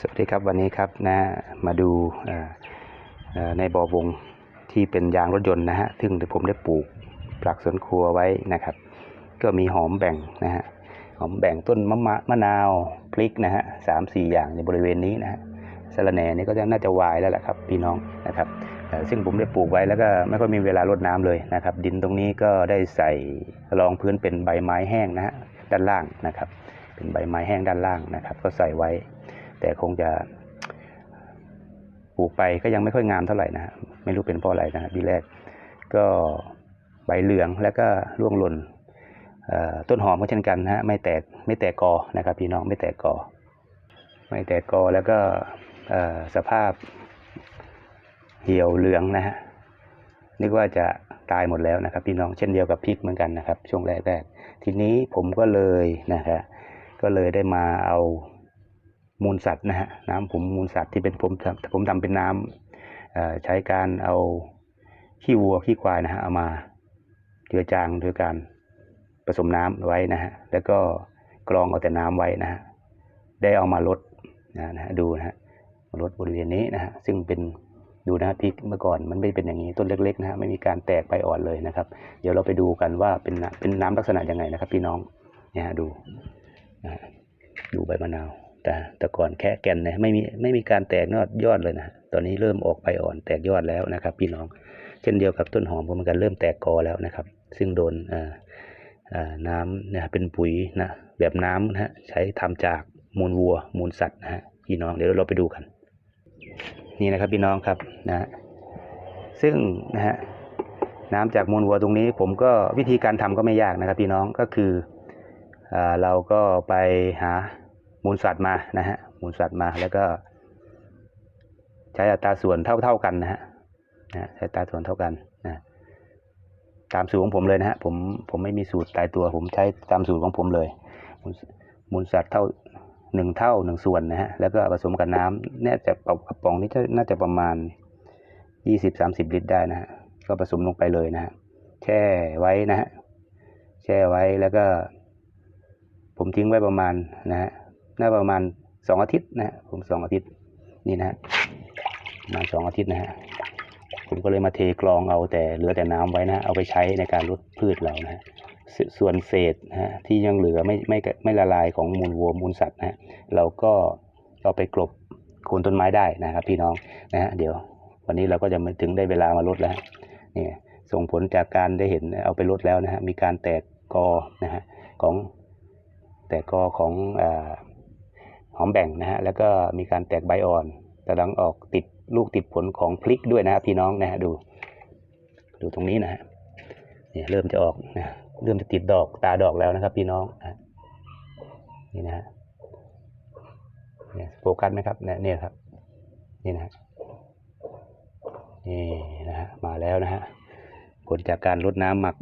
สวัสดีครับวันนี้ครับนะมาดูในบ่อวงที่เป็นยางรถยนต์นะฮะซึ่งผมได้ปลูกปลักสวนครัวไว้นะครับ ก็มีหอมแบ่งนะฮะหอมแบ่งต้นมะมะมะนาวพริกนะฮะสามสี่อย่างในบริเวณนี้นะฮะสะระแหน่นี่ก็จะน่าจะวายแล้วแหละครับพี่น้องนะครับซึ่งผมได้ปลูกไว้แล้วก็ไม่ค่อยมีเวลารดน้ำเลยนะครับ ดินตรงนี้ก็ได้ใส่รองพื้นเป็นใบไม้แห้งนะฮะด้านล่างนะครับ เป็นใบไม้แห้งด้านล่างนะครับ ก็ใส่ไว้ แต่คงจะปลูกไปก็ยังไม่ค่อยงามเท่าไหร่นะฮะไม่รู้เป็นเพราะอะไรนะฮะทีแรกก็ใบเหลืองแล้วก็ร่วงหล่นต้นหอมก็เช่นกันนะฮะไม่แตกไม่แตกกอนะครับ พี่น้องไม่แตกกอ ไม่แตกกอแล้วก็สภาพเหี่ยวเหลืองนะฮะนึกว่าจะตายหมดแล้วนะครับ พี่น้องเช่นเดียวกับพริกเหมือนกันนะครับ ช่วงแรกๆทีนี้ผมก็เลยนะฮะก็เลยได้มาเอา มูลสัตว์นะฮะน้ำผมมูลสัตว์ที่เป็นผมผมทำเป็นน้ำใช้การเอาขี้วัวขี้ควายนะฮะเอามาเจือจางโดยการผสมน้ำไว้นะฮะแล้วก็กรองเอาแต่น้ำไว้นะฮะได้เอามาลดนะฮะดูนะฮะมาลดบริเวณนี้นะฮะซึ่งเป็นดูนะฮะพริกเมื่อก่อนมันไม่เป็นอย่างนี้ต้นเล็กๆนะฮะไม่มีการแตกใบอ่อนเลยนะครับ เดี๋ยวเราไปดูกันว่าเป็นเป็นน้ำลักษณะยังไงนะครับ พี่น้องเนี่ยฮะดูนะดูใบมะนาว แต่แต่ก่อนแค่แก่นนี่ยไม่มีไม่มีการแตกยอดยอดเลยนะตอนนี้เริ่มออกใบอ่อนแตกยอดแล้วนะครับ พี่น้อง เช่นเดียวกับต้นหอมก็เหมือนกันเริ่มแตกกอแล้วนะครับ ซึ่งโดนน้ำนะเป็นปุ๋ยนะแบบน้ำนะฮะใช้ทำจากมูลวัว มูลสัตว์นะฮะพี่น้องเดี๋ยวเราไปดูกัน นี่นะครับพี่น้องครับนะซึ่งนะฮะน้ำจากมูลวัวตรงนี้ ผมก็วิธีการทำก็ไม่ยากนะครับพี่น้องก็คืออเราก็ไปหา มูลสัตว์มานะฮะมูลสัตว์มาแล้วก็ ใช้อัตราส่วนเท่าเท่ากันนะฮะนะใช้อัตราส่วนเท่ากันนะตามสูตรของผมเลยนะฮะผมผมไม่มีสูตรตายตัว ผมใช้ตามสูตรของผมเลย มูลสัตว์เท่าหนึ่งเท่าหนึ่งส่วนนะฮะแล้วก็ผสมกับน้ำเนี่ยจะอกระป๋องนี้จะน่าจะประมาณยี่สิบสามสิบลิตรได้นะฮะก็ผสมลงไปเลยนะฮะแช่ไว้นะฮะแช่ไว้แล้วก็ ผมทิ้งไว้ประมาณนะฮะ น่าประมาณสองอาทิตย์นะผมสองอาทิตย์นี่นะประมาณสองอาทิตย์นะฮะผมก็เลยมาเทกรองเอาแต่เหลือแต่น้ำไว้นะเอาไปใช้ในการลดพืชเรานะสส่วนเศษนะฮะที่ยังเหลือไม่ไม่ไม่ละลายของมูลวัวมูลสัตว์นะเราก็เอาไปกลบโคนต้นไม้ได้นะครับ พี่น้องนะฮะเดี๋ยววันนี้เราก็จะมาถึงได้เวลามาลดแล้วนี่ส่งผลจากการได้เห็นเอาไปลดแล้วนะฮะมีการแตกกอนะฮะของแต่กอของอา หอมแบ่งนะฮะแล้วก็มีการแตกใบอ่อนกำลังออกติดลูกติดผลของพลิกด้วยนะฮะพี่น้องนะฮะดู ดูตรงนี้นะฮะเนี่ยเริ่มจะออกนะเริ่มจะติดดอกตาดอกแล้วนะครับ พี่น้องนะนี่นะฮะเนี่ยโฟกัสไหมครับเนี่ยเนี่ยครับ นี่นะฮะนี่นะฮะมาแล้วนะฮะผลจากการลดน้ำหมัก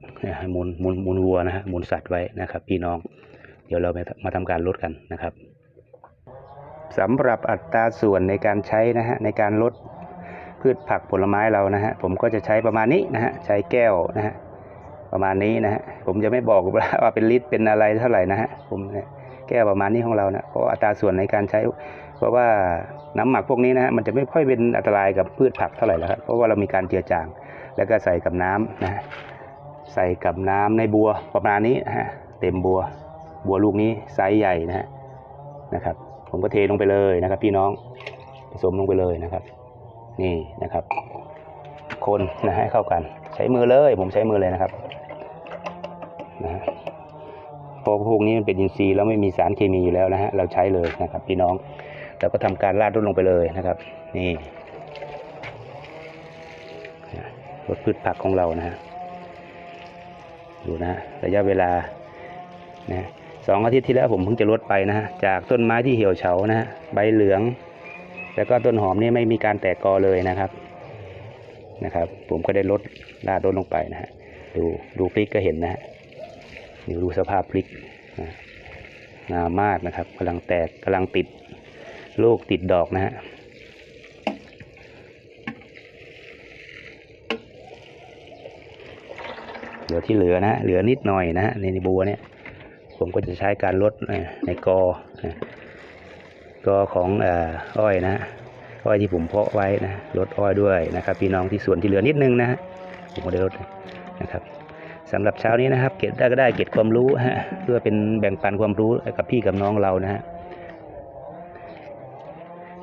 มูลมูลมูลวัวนะฮะมูลสัตว์ไว้นะครับ พี่น้อง เดี๋ยวเราไปมาทำการลดกันนะครับ สำหรับอัตราส่วนในการใช้นะฮะในการลดพืชผักผลไม้เรานะฮะผมก็จะใช้ประมาณนี้นะฮะใช้แก้วนะฮะประมาณนี้นะฮะผมจะไม่บอกว่าเป็นลิตรเป็นอะไรเท่าไหร่นะฮะผมแก้วประมาณนี้ของเรานะเพราะอัตราส่วนในการใช้ เพราะว่าน้ำหมักพวกนี้นะฮะมันจะไม่ค่อยเป็นอันตรายกับพืชผักเท่าไหร่แล้วครับเพราะว่าเรามีการเจือจาง แล้วก็ใส่กับน้ำนะใส่กับน้ำในบัวประมาณนี้นะฮะเต็มบัว บัวลูกนี้ไซส์ใหญ่นะฮะนะครับ ผมก็เทลงไปเลยนะครับ พี่น้องผสมลงไปเลยนะครับ นี่นะครับ คนนะให้เข้ากัน ใช้มือเลย ผมใช้มือเลยนะครับนะฮะเพราะพวกนี้มันเป็นอินทรีย์แล้วไม่มีสารเคมีอยู่แล้วนะฮะเราใช้เลยนะครับ พี่น้องเราก็ทำการราดลดลงไปเลยนะครับ นี่นะลดพืชผักของเรานะฮะดูนะฮะระยะเวลานะ สองอาทิตย์ที่แล้วผมเพิ่งจะลดไปนะฮะจากต้นไม้ที่เหี่ยวเฉานะฮะใบเหลือง แล้วก็ต้นหอมนี่ไม่มีการแตกกอเลยนะครับนะครับ ผมก็ได้ลดลาดลดลงไปนะฮะดูดูพริกก็เห็นนะฮะนี่ดูสภาพพริกนะงามมากนะครับกำลังแตกกำลังติดลูกติดดอกนะฮะเดี๋ยวที่เหลือนะฮะเหลือนิดหน่อยนะฮะในบัวเนี่ย ผมก็จะใช้การลดในกอ กอของอ้อยนะ อ้อยที่ผมเพาะไว้นะลดอ้อยด้วยนะครับ พี่น้องที่ส่วนที่เหลือนิดนึงนะฮะผมก็ได้ลดนะครับสำหรับเช้านี้นะครับ เก็บได้ก็ได้เก็บความรู้ฮะเพื่อเป็นแบ่งปันความรู้กับพี่กับน้องเรานะฮะ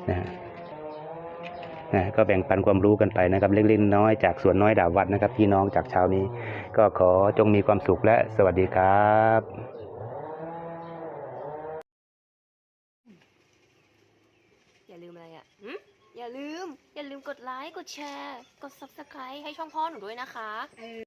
นะฮะนะก็แบ่งปันความรู้กันไปนะครับเล็กๆน้อยจากส่วนน้อยดาบวัดนะครับ พี่น้องจากเช้านี้ ก็ขอจงมีความสุขและสวัสดีครับ อย่าลืมอะไรอะหึอย่าลืม อย่าลืมกดไลค์ กดแชร์ กด subscribe ให้ช่องพ่อหนูด้วยนะคะ เออ